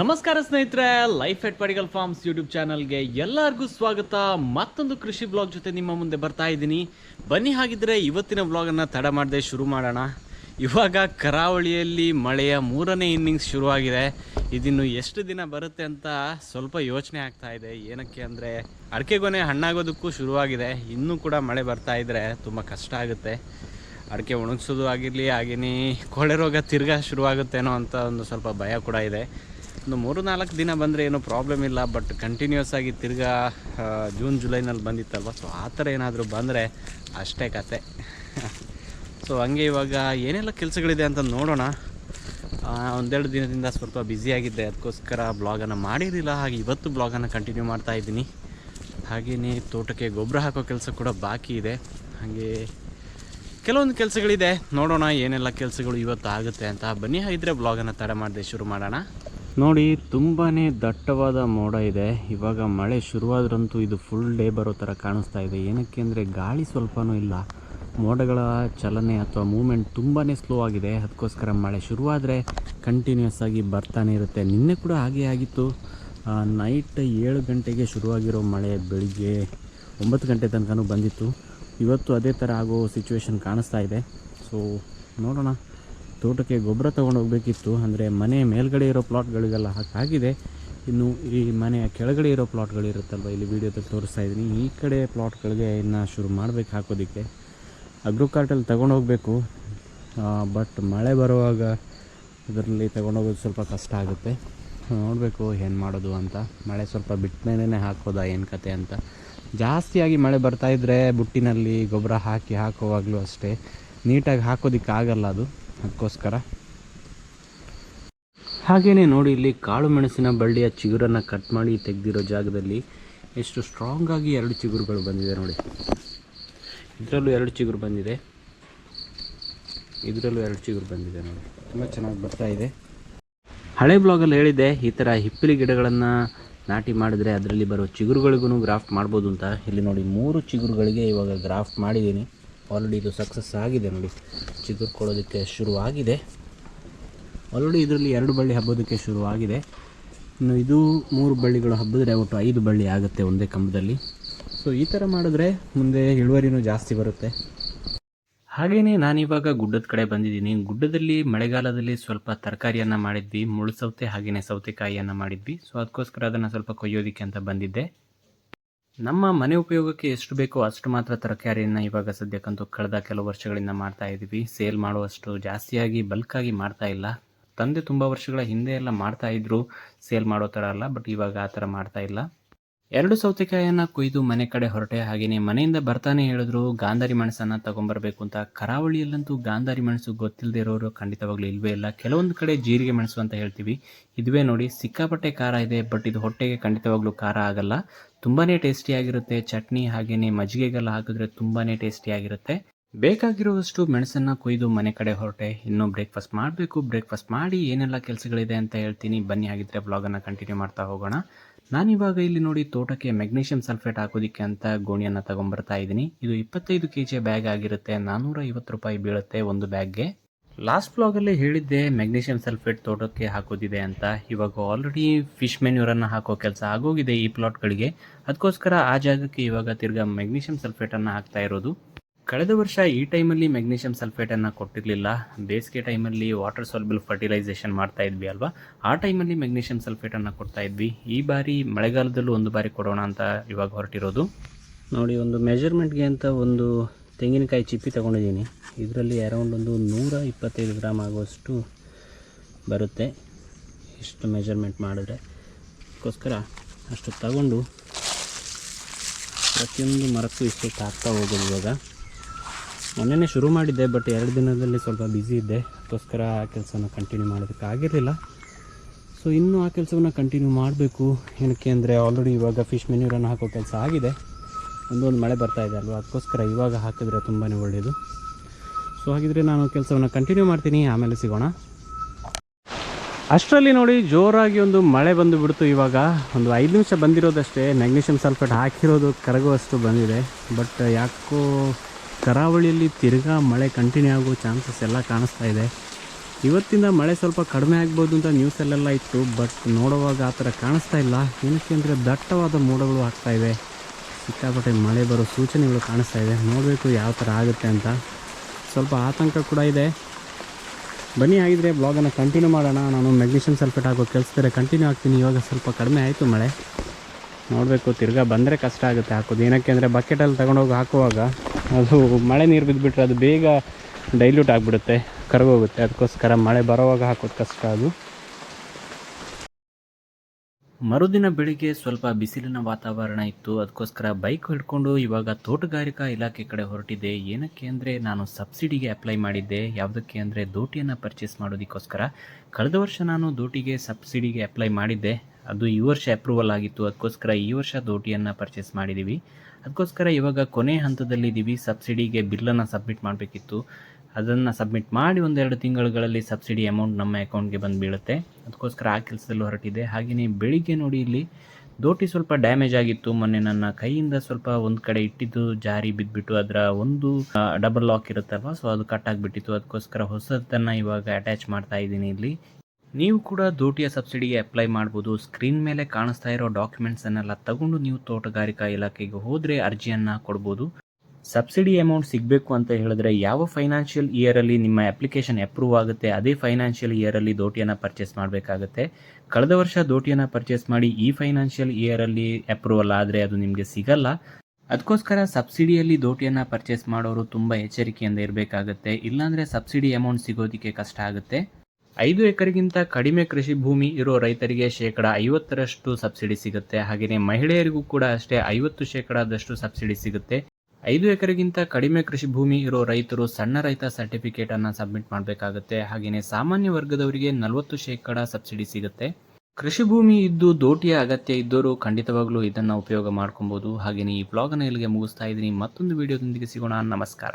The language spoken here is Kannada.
ನಮಸ್ಕಾರ ಸ್ನೇಹಿತರೆ life at Padigal farms YouTube ಚಾನಲ್ಗೆ ಎಲ್ಲರಿಗೂ ಸ್ವಾಗತ. ಮತ್ತೊಂದು ಕೃಷಿ ಬ್ಲಾಗ್ ಜೊತೆ ನಿಮ್ಮ ಮುಂದೆ ಬರ್ತಾ ಇದ್ದೀನಿ. ಬನ್ನಿ ಹಾಗಿದ್ರೆ ಇವತ್ತಿನ ಬ್ಲಾಗನ್ನು ತಡ ಮಾಡದೆ ಶುರು ಮಾಡೋಣ. ಇವಾಗ ಕರಾವಳಿಯಲ್ಲಿ ಮಳೆಯ ಮೂರನೇ ಇನ್ನಿಂಗ್ಸ್ ಶುರುವಾಗಿದೆ. ಇದಿನ್ನು ಎಷ್ಟು ದಿನ ಬರುತ್ತೆ ಅಂತ ಸ್ವಲ್ಪ ಯೋಚನೆ ಆಗ್ತಾ ಇದೆ. ಏನಕ್ಕೆ ಅಂದರೆ ಅಡಿಕೆಗೊನೆ ಹಣ್ಣಾಗೋದಕ್ಕೂ ಶುರುವಾಗಿದೆ. ಇನ್ನೂ ಕೂಡ ಮಳೆ ಬರ್ತಾ ಇದ್ದರೆ ತುಂಬ ಕಷ್ಟ ಆಗುತ್ತೆ. ಅಡಿಕೆ ಒಣಗಿಸೋದು ಆಗಿರಲಿ ಹಾಗೆಯೇ ಕೊಳೆ ರೋಗ ತಿರ್ಗಾ ಶುರುವಾಗುತ್ತೇನೋ ಅಂತ ಒಂದು ಸ್ವಲ್ಪ ಭಯ ಕೂಡ ಇದೆ. ಒಂದು ಮೂರು ನಾಲ್ಕು ದಿನ ಬಂದರೆ ಏನೂ ಪ್ರಾಬ್ಲಮ್ ಇಲ್ಲ ಬಟ್ ಕಂಟಿನ್ಯೂಸ್ ಆಗಿ ತಿರ್ಗಾ ಜೂನ್ ಜುಲೈನಲ್ಲಿ ಬಂದಿತ್ತಲ್ವ? ಸೊ ಆ ಥರ ಏನಾದರೂ ಬಂದರೆ ಅಷ್ಟೇ ಕತೆ. ಸೊ ಹಂಗೆ ಇವಾಗ ಏನೆಲ್ಲ ಕೆಲಸಗಳಿದೆ ಅಂತ ನೋಡೋಣ. ಒಂದೆರಡು ದಿನದಿಂದ ಸ್ವಲ್ಪ ಬ್ಯುಸಿಯಾಗಿದ್ದೆ ಅದಕ್ಕೋಸ್ಕರ ಬ್ಲಾಗನ್ನು ಮಾಡಿರಲಿಲ್ಲ. ಹಾಗೆ ಇವತ್ತು ಬ್ಲಾಗನ್ನು ಕಂಟಿನ್ಯೂ ಮಾಡ್ತಾ ಇದ್ದೀನಿ. ಹಾಗೆಯೇ ತೋಟಕ್ಕೆ ಗೊಬ್ಬರ ಹಾಕೋ ಕೆಲಸ ಕೂಡ ಬಾಕಿ ಇದೆ. ಹಾಗೆ ಕೆಲವೊಂದು ಕೆಲಸಗಳಿದೆ. ನೋಡೋಣ ಏನೆಲ್ಲ ಕೆಲಸಗಳು ಇವತ್ತು ಆಗುತ್ತೆ ಅಂತ. ಬನ್ನಿ ಹಾಗಿದ್ರೆ ಬ್ಲಾಗನ್ನು ತಡ ಮಾಡದೆ ಶುರು ಮಾಡೋಣ. ನೋಡಿ ತುಂಬಾ ದಟ್ಟವಾದ ಮೋಡ ಇದೆ. ಇವಾಗ ಮಳೆ ಶುರುವಾದ್ರಂತೂ ಇದು ಫುಲ್ ಡೇ ಬರೋ ಥರ ಕಾಣಿಸ್ತಾ ಇದೆ. ಏನಕ್ಕೆ ಅಂದರೆ ಗಾಳಿ ಸ್ವಲ್ಪನೂ ಇಲ್ಲ. ಮೋಡಗಳ ಚಲನೆ ಅಥವಾ ಮೂಮೆಂಟ್ ತುಂಬಾ ಸ್ಲೋ ಆಗಿದೆ. ಅದಕ್ಕೋಸ್ಕರ ಮಳೆ ಶುರುವಾದರೆ ಕಂಟಿನ್ಯೂಸ್ ಆಗಿ ಬರ್ತಾನೆ ಇರುತ್ತೆ. ನಿನ್ನೆ ಕೂಡ ಹಾಗೆ ಆಗಿತ್ತು. ನೈಟ್ ಏಳು ಗಂಟೆಗೆ ಶುರುವಾಗಿರೋ ಮಳೆ ಬೆಳಿಗ್ಗೆ ಒಂಬತ್ತು ಗಂಟೆ ತನಕನೂ ಬಂದಿತ್ತು. ಇವತ್ತು ಅದೇ ಥರ ಆಗೋ ಸಿಚುವೇಶನ್ ಕಾಣಿಸ್ತಾ ಇದೆ. ಸೊ ನೋಡೋಣ. ತೋಟಕ್ಕೆ ಗೊಬ್ಬರ ಹೋಗಬೇಕಿತ್ತು. ಅಂದರೆ ಮನೆ ಮೇಲ್ಗಡೆ ಇರೋ ಪ್ಲಾಟ್ಗಳಿಗೆಲ್ಲ ಹಾಕಾಗಿದೆ ಇನ್ನು ಈ ಮನೆಯ ಕೆಳಗಡೆ ಇರೋ ಪ್ಲಾಟ್ಗಳಿರುತ್ತಲ್ವ ಇಲ್ಲಿ ವೀಡಿಯೋದಲ್ಲಿ ತೋರಿಸ್ತಾ ಇದ್ದೀನಿ. ಈ ಕಡೆ ಪ್ಲಾಟ್ಗಳಿಗೆ ಇನ್ನು ಶುರು ಮಾಡಬೇಕು ಹಾಕೋದಕ್ಕೆ. ಅಗ್ರೋ ಕಾರ್ಟಲ್ಲಿ ಹೋಗಬೇಕು. ಬಟ್ ಮಳೆ ಬರುವಾಗ ಇದರಲ್ಲಿ ತೊಗೊಂಡೋಗೋದು ಸ್ವಲ್ಪ ಕಷ್ಟ ಆಗುತ್ತೆ. ನೋಡಬೇಕು ಏನು ಮಾಡೋದು ಅಂತ. ಮಳೆ ಸ್ವಲ್ಪ ಬಿಟ್ಟ ಮೇಲೇ ಹಾಕೋದಾ ಏನು ಕತೆ ಅಂತ. ಜಾಸ್ತಿಯಾಗಿ ಮಳೆ ಬರ್ತಾ ಇದ್ದರೆ ಬುಟ್ಟಿನಲ್ಲಿ ಗೊಬ್ಬರ ಹಾಕಿ ಹಾಕುವಾಗಲೂ ಅಷ್ಟೇ. ನೀಟಾಗಿ ಹಾಕೋದಕ್ಕೆ ಆಗಲ್ಲ ಅದು. ಅದಕ್ಕೋಸ್ಕರ. ಹಾಗೆಯೇ ನೋಡಿ, ಇಲ್ಲಿ ಕಾಳು ಮೆಣಸಿನ ಬಳ್ಳಿಯ ಚಿಗುರನ್ನು ಕಟ್ ಮಾಡಿ ತೆಗೆದಿರೋ ಜಾಗದಲ್ಲಿ ಎಷ್ಟು ಸ್ಟ್ರಾಂಗ್ ಆಗಿ ಎರಡು ಚಿಗುರುಗಳು ಬಂದಿದೆ ನೋಡಿ. ಇದರಲ್ಲೂ ಎರಡು ಚಿಗುರು ಬಂದಿದೆ. ಇದರಲ್ಲೂ ಎರಡು ಚಿಗುರು ಬಂದಿದೆ ನೋಡಿ. ತುಂಬ ಚೆನ್ನಾಗಿ ಬರ್ತಾ ಇದೆ. ಹಳೆ ಬ್ಲಾಗಲ್ಲಿ ಹೇಳಿದ್ದೆ, ಈ ಥರ ಹಿಪ್ಪಿಲಿ ಗಿಡಗಳನ್ನು ನಾಟಿ ಮಾಡಿದರೆ ಅದರಲ್ಲಿ ಬರೋ ಚಿಗುರುಗಳಿಗೂ ಗ್ರಾಫ್ಟ್ ಮಾಡ್ಬೋದು ಅಂತ. ಇಲ್ಲಿ ನೋಡಿ, ಮೂರು ಚಿಗುರುಗಳಿಗೆ ಇವಾಗ ಗ್ರಾಫ್ಟ್ ಮಾಡಿದ್ದೀನಿ. ಆಲ್ರೆಡಿ ಇದು ಸಕ್ಸಸ್ ಆಗಿದೆ ನೋಡಿ. ಚಿಗುರ್ಕೊಳ್ಳೋದಕ್ಕೆ ಶುರುವಾಗಿದೆ. ಆಲ್ರೆಡಿ ಇದರಲ್ಲಿ ಎರಡು ಬಳ್ಳಿ ಹಬ್ಬೋದಕ್ಕೆ ಶುರುವಾಗಿದೆ. ಇನ್ನು ಇದು ಮೂರು ಬಳ್ಳಿಗಳು ಹಬ್ಬಿದ್ರೆ ಒಟ್ಟು ಐದು ಬಳ್ಳಿ ಆಗುತ್ತೆ ಒಂದೇ ಕಂಬದಲ್ಲಿ. ಸೊ ಈ ಥರ ಮಾಡಿದ್ರೆ ಮುಂದೆ ಇಳುವರಿನೂ ಜಾಸ್ತಿ ಬರುತ್ತೆ. ಹಾಗೆಯೇ ನಾನಿವಾಗ ಗುಡ್ಡದ ಕಡೆ ಬಂದಿದ್ದೀನಿ. ಗುಡ್ಡದಲ್ಲಿ ಮಳೆಗಾಲದಲ್ಲಿ ಸ್ವಲ್ಪ ತರಕಾರಿಯನ್ನು ಮಾಡಿದ್ವಿ. ಮುಳ್ಳು ಸೌತೆ ಹಾಗೆಯೇ ಸೌತೆಕಾಯಿಯನ್ನು ಮಾಡಿದ್ವಿ. ಸೊ ಅದಕ್ಕೋಸ್ಕರ ಅದನ್ನು ಸ್ವಲ್ಪ ಕೊಯ್ಯೋದಕ್ಕೆ ಅಂತ ಬಂದಿದ್ದೆ. ನಮ್ಮ ಮನೆ ಉಪಯೋಗಕ್ಕೆ ಎಷ್ಟು ಬೇಕೋ ಅಷ್ಟು ಮಾತ್ರ ತರಕಾರಿಯನ್ನು ಇವಾಗ ಸದ್ಯಕ್ಕಂತೂ ಕಳೆದ ಕೆಲವು ವರ್ಷಗಳಿಂದ ಮಾಡ್ತಾ ಇದ್ದೀವಿ ಸೇಲ್ ಮಾಡುವಷ್ಟು ಜಾಸ್ತಿಯಾಗಿ ಬಲ್ಕಾಗಿ ಮಾಡ್ತಾ ಇಲ್ಲ. ತಂದೆ ತುಂಬ ವರ್ಷಗಳ ಹಿಂದೆ ಎಲ್ಲ ಮಾಡ್ತಾ ಇದ್ರು. ಸೇಲ್ ಮಾಡೋ ಥರ ಅಲ್ಲ ಬಟ್ ಇವಾಗ ಆ ಥರ ಮಾಡ್ತಾ ಇಲ್ಲ. ಎರಡು ಸೌತೆಕಾಯಿಯನ್ನು ಕೊಯ್ದು ಮನೆ ಕಡೆ ಹೊರಟೆ ಹಾಗೆಯೇ ಮನೆಯಿಂದ ಬರ್ತಾನೆ ಹೇಳಿದ್ರು, ಗಾಂಧಾರಿ ಮೆಣಸನ್ನು ತಗೊಂಬರ್ಬೇಕು ಅಂತ. ಕರಾವಳಿಯಲ್ಲಂತೂ ಗಾಂಧಾರಿ ಮೆಣಸು ಗೊತ್ತಿಲ್ಲದೆ ಇರೋರು ಖಂಡಿತವಾಗ್ಲೂ ಇಲ್ವೇ ಇಲ್ಲ. ಕೆಲವೊಂದು ಕಡೆ ಜೀರಿಗೆ ಮೆಣಸು ಅಂತ ಹೇಳ್ತೀವಿ. ಇದುವೇ ನೋಡಿ, ಸಿಕ್ಕಾಪಟ್ಟೆ ಖಾರ ಇದೆ ಬಟ್ ಇದು ಹೊಟ್ಟೆಗೆ ಖಂಡಿತವಾಗ್ಲೂ ಖಾರ ಆಗಲ್ಲ. ತುಂಬಾನೇ ಟೇಸ್ಟಿಯಾಗಿರುತ್ತೆ ಚಟ್ನಿ ಹಾಗೆಯೇ ಮಜ್ಜಿಗೆಗೆಲ್ಲ ಹಾಕಿದ್ರೆ ತುಂಬಾನೇ ಟೇಸ್ಟಿಯಾಗಿರುತ್ತೆ ಬೇಕಾಗಿರುವಷ್ಟು ಮೆಣಸನ್ನ ಕೊಯ್ದು ಮನೆ ಕಡೆ ಹೊರಟೆ. ಇನ್ನೂ ಬ್ರೇಕ್ಫಾಸ್ಟ್ ಮಾಡಬೇಕು. ಬ್ರೇಕ್ಫಾಸ್ಟ್ ಮಾಡಿ ಏನೆಲ್ಲ ಕೆಲಸಗಳಿದೆ ಅಂತ ಹೇಳ್ತೀನಿ. ಬನ್ನಿ ಹಾಗಿದ್ರೆ ಬ್ಲಾಗನ್ನು ಕಂಟಿನ್ಯೂ ಮಾಡ್ತಾ ಹೋಗೋಣ. ನಾನಿವಾಗ ಇಲ್ಲಿ ನೋಡಿ ತೋಟಕ್ಕೆ ಮೆಗ್ನೀಷಿಯಂ ಸಲ್ಫೇಟ್ ಹಾಕೋದಿಕ್ಕೆ ಅಂತ ಗೋಣಿಯನ್ನು ತಗೊಂಡ್ಬರ್ತಾ ಇದ್ದೀನಿ. ಇದು ಇಪ್ಪತ್ತೈದು ಕೆ ಜಿ ಬ್ಯಾಗ್ ಆಗಿರುತ್ತೆ. ನಾನ್ನೂರ ಐವತ್ತು ರೂಪಾಯಿ ಬೀಳುತ್ತೆ ಒಂದು ಬ್ಯಾಗ್ಗೆ. ಲಾಸ್ಟ್ ಬ್ಲಾಗಲ್ಲಿ ಹೇಳಿದ್ದೆ ಮೆಗ್ನೀಷಿಯಂ ಸಲ್ಫೇಟ್ ತೋಟಕ್ಕೆ ಹಾಕೋದಿದೆ ಅಂತ. ಇವಾಗ ಆಲ್ರೆಡಿ ಫಿಶ್ ಮೆನ್ಯೂರನ್ನು ಹಾಕೋ ಕೆಲಸ ಆಗೋಗಿದೆ ಈ ಪ್ಲಾಟ್ಗಳಿಗೆ ಅದಕ್ಕೋಸ್ಕರ ಆ ಜಾಗಕ್ಕೆ ಇವಾಗ ತಿರ್ಗಾ ಮೆಗ್ನೀಷಿಯಂ ಸಲ್ಫೇಟನ್ನು ಹಾಕ್ತಾ ಇರೋದು. ಕಳೆದ ವರ್ಷ ಈ ಟೈಮಲ್ಲಿ ಮೆಗ್ನೀಷಿಯಂ ಸಲ್ಫೇಟನ್ನು ಕೊಟ್ಟಿರಲಿಲ್ಲ. ಬೇಸಿಗೆ ಟೈಮಲ್ಲಿ ವಾಟರ್ ಸಾಲ್ಬಲ್ ಫರ್ಟಿಲೈಸೇಷನ್ ಮಾಡ್ತಾ ಇದ್ವಿ ಅಲ್ವಾ? ಆ ಟೈಮಲ್ಲಿ ಮೆಗ್ನೀಷಿಯಂ ಸಲ್ಫೇಟನ್ನು ಕೊಡ್ತಾ ಇದ್ವಿ. ಈ ಬಾರಿ ಮಳೆಗಾಲದಲ್ಲೂ ಒಂದು ಬಾರಿ ಕೊಡೋಣ ಅಂತ ಇವಾಗ ಹೊರಟಿರೋದು. ನೋಡಿ, ಒಂದು ಮೆಜರ್ಮೆಂಟ್ಗೆ ಅಂತ ಒಂದು ತೆಂಗಿನಕಾಯಿ ಚಿಪ್ಪಿ ತೊಗೊಂಡಿದ್ದೀನಿ. ಇದರಲ್ಲಿ ಅರೌಂಡ್ ಒಂದು ನೂರ ಇಪ್ಪತ್ತೈದು ಗ್ರಾಮ್ ಆಗುವಷ್ಟು ಬರುತ್ತೆ. ಇಷ್ಟು ಮೆಜರ್ಮೆಂಟ್ ಮಾಡಿದ್ರೆ. ಅದಕ್ಕೋಸ್ಕರ ಅಷ್ಟು ತಗೊಂಡು ಪ್ರತಿಯೊಂದು ಮರಕ್ಕೂ ಇಷ್ಟು ಹಾಕ್ತಾ ಹೋಗೋದು ಇವಾಗ. ಮೊನ್ನೆನೇ ಶುರು ಮಾಡಿದ್ದೆ ಬಟ್ ಎರಡು ದಿನದಲ್ಲಿ ಸ್ವಲ್ಪ ಬ್ಯುಸಿ ಇದ್ದೆ. ಅದಕ್ಕೋಸ್ಕರ ಆ ಕೆಲಸನ ಕಂಟಿನ್ಯೂ ಮಾಡೋದಕ್ಕೆ ಆಗಿರಲಿಲ್ಲ. ಸೊ ಇನ್ನೂ ಆ ಕೆಲಸವನ್ನು ಕಂಟಿನ್ಯೂ ಮಾಡಬೇಕು. ಏನಕ್ಕೆ ಅಂದರೆ ಆಲ್ರೆಡಿ ಇವಾಗ ಫಿಶ್ ಮೆನ್ಯೂರನ್ನು ಹಾಕೋ ಕೆಲಸ ಆಗಿದೆ. ಒಂದೊಂದು ಮಳೆ ಬರ್ತಾ ಇದೆ ಅಲ್ವಾ? ಅದಕ್ಕೋಸ್ಕರ ಇವಾಗ ಹಾಕಿದ್ರೆ ತುಂಬಾ ಒಳ್ಳೆಯದು ಸೊ ಹಾಗಿದ್ರೆ ನಾನು ಕೆಲಸವನ್ನು ಕಂಟಿನ್ಯೂ ಮಾಡ್ತೀನಿ. ಆಮೇಲೆ ಸಿಗೋಣ. ಅಷ್ಟರಲ್ಲಿ ನೋಡಿ ಜೋರಾಗಿ ಒಂದು ಮಳೆ ಬಂದು ಬಿಡ್ತು ಇವಾಗ. ಒಂದು ಐದು ನಿಮಿಷ ಬಂದಿರೋದಷ್ಟೇ. ಮ್ಯಾಗ್ನೀಷಿಯಂ ಸಲ್ಫೇಟ್ ಹಾಕಿರೋದು ಕರಗುವಷ್ಟು ಬಂದಿದೆ. ಬಟ್ ಯಾಕೋ ಕರಾವಳಿಯಲ್ಲಿ ತಿರ್ಗಾ ಮಳೆ ಕಂಟಿನ್ಯೂ ಆಗೋ ಚಾನ್ಸಸ್ ಎಲ್ಲ ಕಾಣಿಸ್ತಾ ಇದೆ. ಇವತ್ತಿಂದ ಮಳೆ ಸ್ವಲ್ಪ ಕಡಿಮೆ ಆಗ್ಬೋದು ಅಂತ ನ್ಯೂಸಲ್ಲೆಲ್ಲ ಇತ್ತು. ಬಟ್ ನೋಡುವಾಗ ಆ ಥರ ಕಾಣಿಸ್ತಾ ಇಲ್ಲ. ಏನಕ್ಕೆ ಅಂದರೆ ದಟ್ಟವಾದ ಮೋಡಗಳು ಆಗ್ತಾ ಇವೆ ಸಿಕ್ಕಾಪಟ್ಟೆ ಮಳೆ ಬರೋ ಸೂಚನೆಗಳು ಕಾಣಿಸ್ತಾ ಇದೆ. ನೋಡಬೇಕು ಯಾವ ಥರ ಆಗುತ್ತೆ ಅಂತ. ಸ್ವಲ್ಪ ಆತಂಕ ಕೂಡ ಇದೆ. ಬನ್ನಿ ಆಗಿದ್ರೆ ಬ್ಲಾಗನ್ನು ಕಂಟಿನ್ಯೂ ಮಾಡೋಣ. ನಾನು ಮೆಗ್ನೀಷಿಯಂ ಸಲ್ಫೇಟ್ ಹಾಕೋ ಕೆಲಸದರೆ ಕಂಟಿನ್ಯೂ ಆಗ್ತೀನಿ. ಇವಾಗ ಸ್ವಲ್ಪ ಕಡಿಮೆ ಆಯಿತು ಮಳೆ. ನೋಡಬೇಕು, ತಿರ್ಗಾ ಬಂದರೆ ಕಷ್ಟ ಆಗುತ್ತೆ ಹಾಕೋದು. ಏನಕ್ಕೆ ಅಂದರೆ ಬಕೆಟಲ್ಲಿ ತಗೊಂಡೋಗಿ ಹಾಕುವಾಗ ಅದು ಮಳೆ ನೀರು ಬಿದ್ದುಬಿಟ್ರೆ ಅದು ಬೇಗ ಡೈಲ್ಯೂಟ್ ಆಗಿಬಿಡುತ್ತೆ, ಕರಗೋಗುತ್ತೆ. ಅದಕ್ಕೋಸ್ಕರ ಮಳೆ ಬರೋವಾಗ ಹಾಕೋದು ಕಷ್ಟ ಅದು. ಮರುದಿನ ಬೆಳಿಗ್ಗೆ ಸ್ವಲ್ಪ ಬಿಸಿಲಿನ ವಾತಾವರಣ ಇತ್ತು. ಅದಕ್ಕೋಸ್ಕರ ಬೈಕ್ ಹಿಡ್ಕೊಂಡು ಇವಾಗ ತೋಟಗಾರಿಕಾ ಇಲಾಖೆ ಕಡೆ ಹೊರಟಿದ್ದೆ. ಏನಕ್ಕೆ ಅಂದರೆ ನಾನು ಸಬ್ಸಿಡಿಗೆ ಅಪ್ಲೈ ಮಾಡಿದ್ದೆ. ಯಾವುದಕ್ಕೆ ಅಂದರೆ ದೋಟಿಯನ್ನು ಪರ್ಚೇಸ್ ಮಾಡೋದಕ್ಕೋಸ್ಕರ. ಕಳೆದ ವರ್ಷ ನಾನು ದೋಟಿಗೆ ಸಬ್ಸಿಡಿಗೆ ಅಪ್ಲೈ ಮಾಡಿದ್ದೆ. ಅದು ಈ ವರ್ಷ ಅಪ್ರೂವಲ್ ಆಗಿತ್ತು. ಅದಕ್ಕೋಸ್ಕರ ಈ ವರ್ಷ ದೋಟಿಯನ್ನು ಪರ್ಚೇಸ್ ಮಾಡಿದ್ದೀವಿ ಅದಕ್ಕೋಸ್ಕರ ಇವಾಗ ಕೊನೆ ಹಂತದಲ್ಲಿದ್ದೀವಿ. ಸಬ್ಸಿಡಿಗೆ ಬಿಲ್ಲನ್ನು ಸಬ್ಮಿಟ್ ಮಾಡಬೇಕಿತ್ತು. ಅದನ್ನು ಸಬ್ಮಿಟ್ ಮಾಡಿ ಒಂದೆರಡು ತಿಂಗಳುಗಳಲ್ಲಿ ಸಬ್ಸಿಡಿ ಅಮೌಂಟ್ ನಮ್ಮ ಅಕೌಂಟ್ಗೆ ಬಂದು ಬೀಳುತ್ತೆ. ಅದಕ್ಕೋಸ್ಕರ ಆ ಕೆಲಸದಲ್ಲೂ ಹೊರಟಿದೆ ಹಾಗೆಯೇ ಬೆಳಿಗ್ಗೆ ನೋಡಿ ಇಲ್ಲಿ ದೋಟಿ ಸ್ವಲ್ಪ ಡ್ಯಾಮೇಜ್ ಆಗಿತ್ತು. ಮೊನ್ನೆ ನನ್ನ ಕೈಯಿಂದ ಸ್ವಲ್ಪ ಒಂದು ಕಡೆ ಇಟ್ಟಿದ್ದು ಜಾರಿ ಬಿದ್ದುಬಿಟ್ಟು ಅದರ ಒಂದು ಡಬಲ್ ಲಾಕ್ ಇರುತ್ತಲ್ವ? ಸೊ ಅದು ಕಟ್ ಆಗಿಬಿಟ್ಟಿತ್ತು. ಅದಕ್ಕೋಸ್ಕರ ಹೊಸದನ್ನು ಇವಾಗ ಅಟ್ಯಾಚ್ ಮಾಡ್ತಾ ಇದ್ದೀನಿ ಇಲ್ಲಿ. ನೀವು ಕೂಡ ದೋಟಿಯ ಸಬ್ಸಿಡಿಗೆ ಅಪ್ಲೈ ಮಾಡ್ಬೋದು. ಸ್ಕ್ರೀನ್ ಮೇಲೆ ಕಾಣಿಸ್ತಾ ಇರೋ ಡಾಕ್ಯುಮೆಂಟ್ಸನ್ನೆಲ್ಲ ತಗೊಂಡು ನೀವು ತೋಟಗಾರಿಕಾ ಇಲಾಖೆಗೆ ಹೋದರೆ ಅರ್ಜಿಯನ್ನು ಕೊಡ್ಬೋದು. ಸಬ್ಸಿಡಿ ಅಮೌಂಟ್ ಸಿಗಬೇಕು ಅಂತ ಹೇಳಿದ್ರೆ ಯಾವ ಫೈನಾನ್ಷಿಯಲ್ ಇಯರಲ್ಲಿ ನಿಮ್ಮ ಅಪ್ಲಿಕೇಶನ್ ಅಪ್ರೂವ್ ಆಗುತ್ತೆ, ಅದೇ ಫೈನಾನ್ಷಿಯಲ್ ಇಯರಲ್ಲಿ ದೋಟಿಯನ್ನು ಪರ್ಚೇಸ್ ಮಾಡಬೇಕಾಗುತ್ತೆ. ಕಳೆದ ವರ್ಷ ದೋಟಿಯನ್ನು ಪರ್ಚೇಸ್ ಮಾಡಿ ಈ ಫೈನಾನ್ಷಿಯಲ್ ಇಯರಲ್ಲಿ ಅಪ್ರೂವಲ್ ಆದರೆ ಅದು ನಿಮಗೆ ಸಿಗಲ್ಲ. ಅದಕ್ಕೋಸ್ಕರ ಸಬ್ಸಿಡಿಯಲ್ಲಿ ದೋಟಿಯನ್ನು ಪರ್ಚೇಸ್ ಮಾಡೋರು ತುಂಬ ಎಚ್ಚರಿಕೆಯಿಂದ ಇರಬೇಕಾಗುತ್ತೆ. ಇಲ್ಲಾಂದರೆ ಸಬ್ಸಿಡಿ ಅಮೌಂಟ್ ಸಿಗೋದಕ್ಕೆ ಕಷ್ಟ ಆಗುತ್ತೆ. ಐದು ಎಕರೆಗಿಂತ ಕಡಿಮೆ ಕೃಷಿ ಭೂಮಿ ಇರೋ ರೈತರಿಗೆ ಶೇಕಡ ಐವತ್ತರಷ್ಟು ಸಬ್ಸಿಡಿ ಸಿಗುತ್ತೆ. ಹಾಗೆಯೇ ಮಹಿಳೆಯರಿಗೂ ಕೂಡ ಅಷ್ಟೇ ಐವತ್ತು ಶೇಕಡದಷ್ಟು ಸಬ್ಸಿಡಿ ಸಿಗುತ್ತೆ. ಐದು ಎಕರೆಗಿಂತ ಕಡಿಮೆ ಕೃಷಿ ಭೂಮಿ ಇರೋ ರೈತರು ಸಣ್ಣ ರೈತ ಸರ್ಟಿಫಿಕೇಟ್ ಅನ್ನ ಸಬ್ಮಿಟ್ ಮಾಡಬೇಕಾಗುತ್ತೆ. ಹಾಗೆಯೇ ಸಾಮಾನ್ಯ ವರ್ಗದವರಿಗೆ ನಲವತ್ತು ಶೇಕಡ ಸಬ್ಸಿಡಿ ಸಿಗುತ್ತೆ. ಕೃಷಿ ಭೂಮಿ ಇದ್ದು ದೋಟಿಯ ಅಗತ್ಯ ಇದ್ದವರು ಖಂಡಿತವಾಗ್ಲೂ ಇದನ್ನ ಉಪಯೋಗ ಮಾಡ್ಕೊಬಹುದು ಹಾಗೆಯೇ ಈ ಬ್ಲಾಗ್ ಅನ್ನು ಇಲ್ಲಿಗೆ ಮುಗಿಸ್ತಾ ಇದ್ದೀನಿ. ಮತ್ತೊಂದು ವಿಡಿಯೋದೊಂದಿಗೆ ಸಿಗೋಣ. ನಮಸ್ಕಾರ.